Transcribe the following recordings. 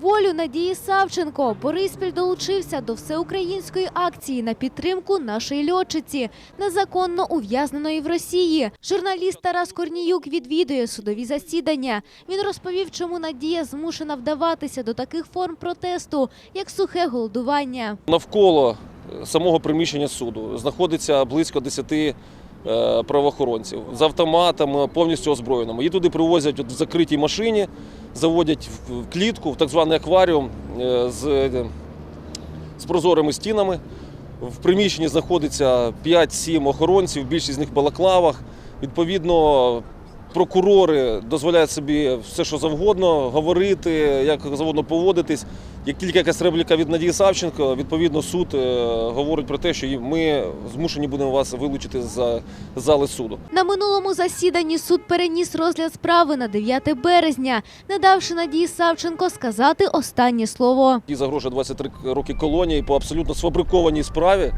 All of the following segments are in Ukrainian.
Волю Надії Савченко Бориспіль долучився до всеукраїнської акції на підтримку нашої льотчиці, незаконно ув'язненої в Росії. Журналіст Тарас Корніюк відвідує судові засідання. Він розповів, чому Надія змушена вдаватися до таких форм протесту, як сухе голодування. Навколо е, самого приміщення суду знаходиться близько 10 е, правоохоронців з автоматами, повністю озброєними. Її туди привозять от в закритій машині, заводять в- клітку, в так званий акваріум е, з, е, з прозорими стінами. В приміщенні знаходиться 5-7 охоронців, більшість з них в балаклавах. Відповідно, прокурори дозволяють собі все, що завгодно, говорити, як завгодно поводитись. Як тільки якась репліка від Надії Савченко, відповідно суд е, говорить про те, що ми змушені будемо вас вилучити з зали суду. На минулому засіданні суд переніс розгляд справи на 9 березня, не давши Надії Савченко сказати останнє слово. Їй загрожує 23 роки колонії по абсолютно сфабрикованій справі.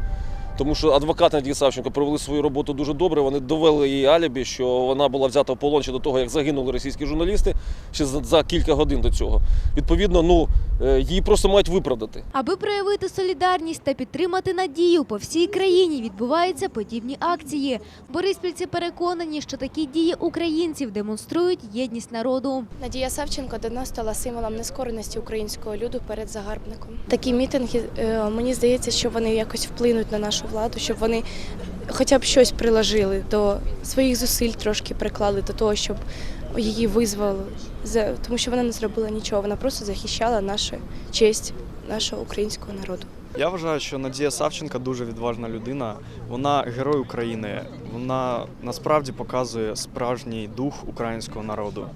Тому що адвокати Надії Савченко провели свою роботу дуже добре. Вони довели її алібі, що вона була взята в полон ще до того, як загинули російські журналісти ще за, кілька годин до цього. Відповідно, ну її просто мають виправдати. Аби проявити солідарність та підтримати надію, по всій країні відбуваються подібні акції. Бориспільці переконані, що такі дії українців демонструють єдність народу. Надія Савченко давно стала символом нескореності українського люду перед загарбником. Такі мітинги, е, мені здається, що вони якось вплинуть на нашу владу, щоб вони хоча б щось приложили до своїх зусиль, трошки приклали до того, щоб її визвали. Тому що вона не зробила нічого, вона просто захищала нашу честь нашого українського народу. Я вважаю, що Надія Савченка дуже відважна людина. Вона герой України. Вона насправді показує справжній дух українського народу.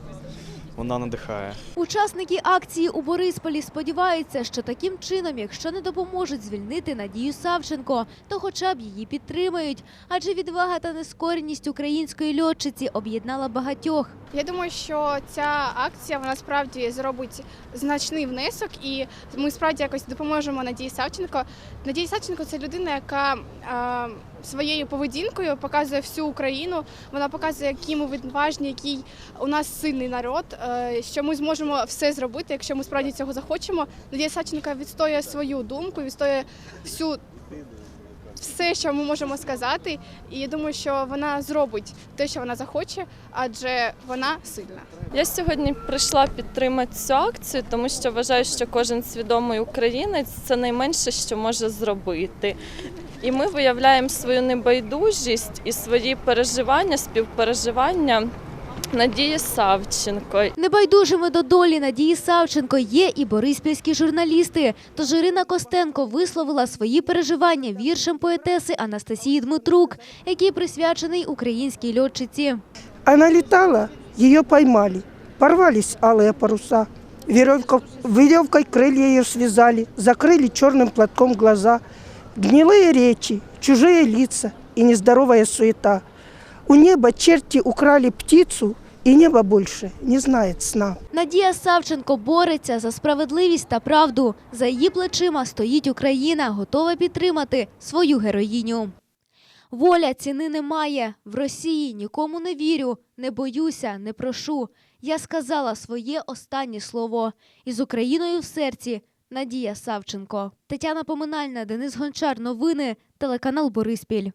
Вона надихає. Учасники акції у Борисполі сподіваються, що таким чином, якщо не допоможуть звільнити Надію Савченко, то хоча б її підтримають. Адже відвага та нескореність української льотчиці об'єднала багатьох. Я думаю, що ця акція вона справді зробить значний внесок, і ми справді якось допоможемо Надії Савченко. Надія Савченко це людина, яка е, своєю поведінкою показує всю Україну. Вона показує, які ми відважні, який у нас сильний народ, е, що ми зможемо все зробити, якщо ми справді цього захочемо. Надія Савченко відстоює свою думку, відстоює всю. Все, що ми можемо сказати, і я думаю, що вона зробить те, що вона захоче, адже вона сильна. Я сьогодні прийшла підтримати цю акцію, тому що вважаю, що кожен свідомий українець це найменше, що може зробити І ми виявляємо свою небайдужість і свої переживання, співпереживання Надії Савченко. Небайдужими до долі Надії Савченко є і бориспільські журналісти. Тож Ірина Костенко висловила свої переживання віршем поетеси Анастасії Дмитрук, який присвячений українській льотчиці. Она летала, ее поймали. Порвались алые паруса. Веревка- веревкой крылья ее связали, закрыли черным платком глаза. Гнилые речи, чужие лица и нездоровая суета. У неба черти украли птицу, и небо больше не знает сна. Надія Савченко бореться за справедливість та правду. За її плечима стоїть Україна, готова підтримати свою героїню. Воля ціни немає. В Росії нікому не вірю, не боюся, не прошу. Я сказала своє останнє слово. Із Україною в серці Надія Савченко. Тетяна Поминальна, Денис Гончар. Новини. Телеканал Бориспіль.